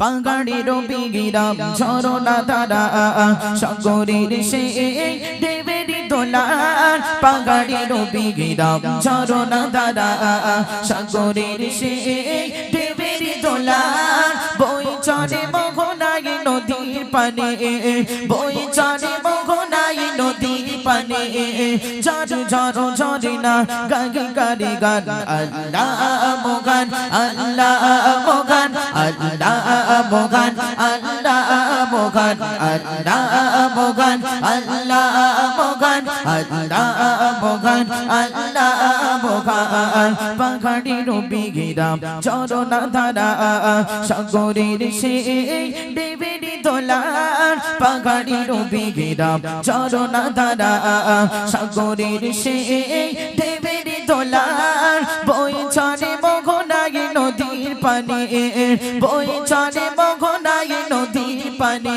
পাগাড়ির বিগিরাম ঝরনা তারা সাগরের সে দেবেরি দোলার রবি গিরাম ঝরনা তারা সাগরের সে দেবেরি দোলার বই চরে মোহনায় নদীর পানে বই চরে নদীর পানে। ঝর ঝর ঝরে না গাগি গারি গান। আল্লাহ মোগান আল্লাহ মোগান আল্লাহ মোগান আল্লাহ মোগান আল্লাহ মোগান আল্লাহ মোগান আল্লাহ মোগান আল্লাহ মোগান পাখাড়ি রবি গিরাম চরণা ধারা, সাগরের সে দেবেরি দোলার। পাখাড়ি রবি গিরাম চরণা ধারা, সাগরের সে দেবেরি দোলার। বই চলে মঘনাই নদীর পানি বই মঘনাই নদীর পানি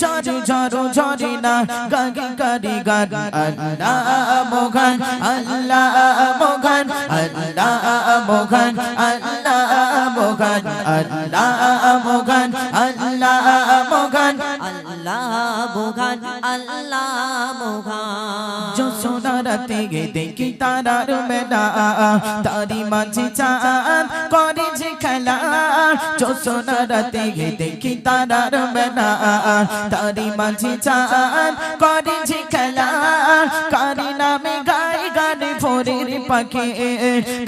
ঝর ঝর ঝরে না গাগি গারি গান আল্লাহ মোগান আল্লাহ মোগান আল্লাহ মোগান আল্লাহ মোগান আল্লাহ মোগান আল্লাহ মোগান আল্লাহ মোগান আল্লাহ মোগান যশোদারাতে গে দেখি তারার মেলা, তারি মাঝে চাঁদ করে যে খেলা। যশোদারাতে গে দেখি তারার মেলা তারি মাঝে চাঁদ করে যে খেলা। কারি নামে গাই গানে ফোরের পাখি।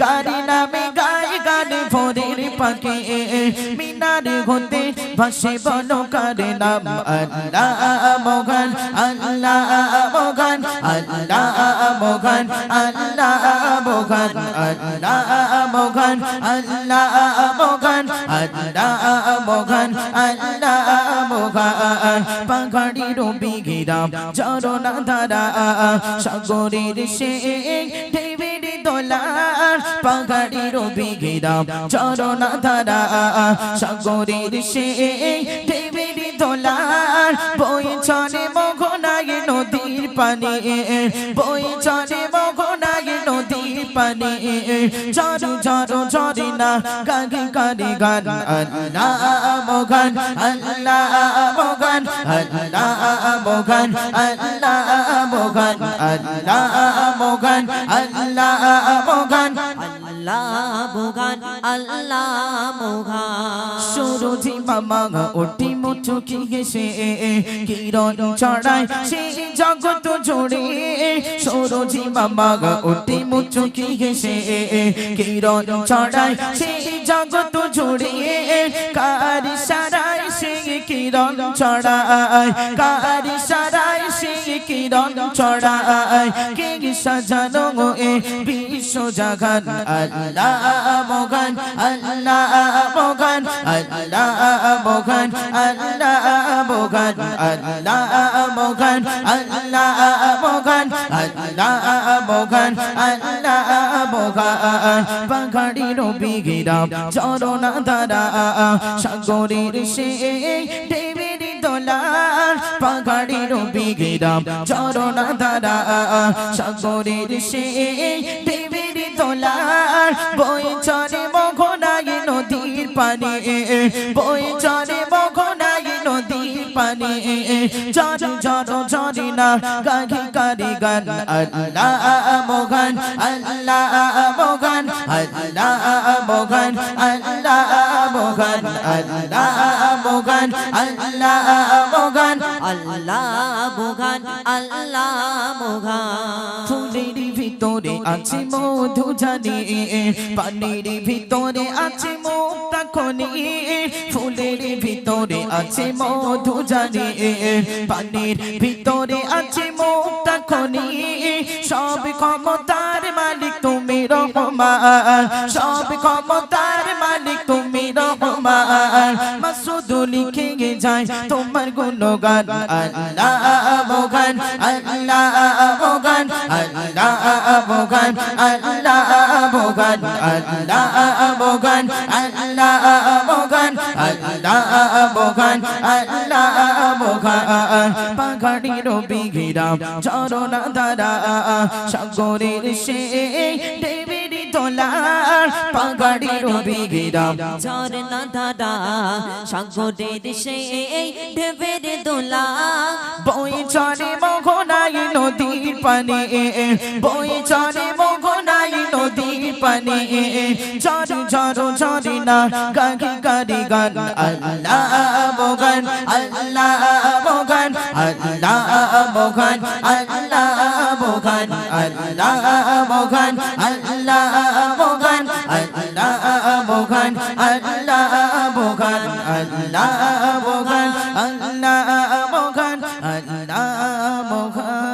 কারি নামে গাই গানে ফোরের পাখি। মিনার হতে ভাসে বন কারে নাম আল্লাহ মোগান আল্লাহ মোগান মোগান আল্লাহ মোগান আল্লাহ মোগান আল্লাহ মোগান আল্লাহ মোগান আল্লাহ মোগান পাখাড়ি রবি গিরাম চরণা ধারা সাগরের সে দোলার। পাখাড়ি রবি গিরাম চরণা ধারা সাগরের সে দেবেরি দোলার। বই চলে মঘনাই নদীর পানি বই চরে মঘনাই নদী পানি ঝড় ঝড় ঝরে না গাগি কারি গান আল্লাহ মগান আল্লাহ মগান আল্লাহ মগান আল্লাহ মগান আল্লাহ মগান আল্লাহ মগান আল্লাহ আল্লাহ মোগান মামা ওটি মুচুকি গেছে কিরণ চড়াই সেই জগৎ জোড়ে। সুরজি মামা ওটি মুচুকি গেছে কিরণ চড়াই সেই জগৎ জোড়ে। কারি কিরণ কারি কিরণ চড়াই কে সাজানো এ বিশ্ব জাগান। আল্লাহ মগান আল্লাহ মগান আল্লাহ মগান আল্লাহ মগান আল্লাহ মগান আল্লাহ মগান আল্লাহ মগান আল্লাহ মগান পাখাড়ি রবি গিরাম চরণা দ্বারা সাগরের সে দোলার পাখাড়ি রবি গিরাম চরণা দ্বারা সাগরের সে দেবেরি দোলার বই চরে মঘনাই নদীর পানি বই চরে মঘনাই নদীর পানি। চর চর চরি না গাঘি কারি গান আল্লাহ মগান আল্লাহ মগান আল্লাহ মগান আল্লাহ মগান আল্লাহ মগান, আল্লাহ মগান, আল্লাহ মোগান আল্লাহ মোগান। ফুলের ভিতরে আছে মধু জানি, পানির ভিতরে আছে মুক্তা খনি। ফুলের ভিতরে আছে মধু জানি, পানির ভিতরে আছে মুক্তা খনি। সব ক্ষমতার মালিক তুমি রহমান, সব ক্ষমতার মালিক তুমি রহমান। মাসুদ লিখে যায়। তোমার গুণগান, আল্লাহ মোগান আল্লাহ মোগান আল্লাহ মোগান আল্লাহ মোগান আল্লাহ মোগান আল্লাহ মোগান আল্লাহ মোগান আল্লাহ মোগান পাখাড়ি রবি গিরাম চরণা দ্বারা সাগরের সে দেবেরি দোল তোলা পাগাড়ি রবি গিরাম। ঝর্ণা ধারা সাগরের সেই ঢেবের দোলা। বই চরে মঘনাই নদীর পানি। বই চরে মঘনাই নদীর পানি। ঝর ঝর ঝরে না গাগি গারি গান। আল্লাহ বগান আল্লাহ বগান আল্লাহ বগান আল্লাহ বগান আল্লাহ বগান আল্লাহ বোগান আল্লাহ বোগান আল্লাহ বোগান আল্লাহ বোগান আল্লাহ বোগান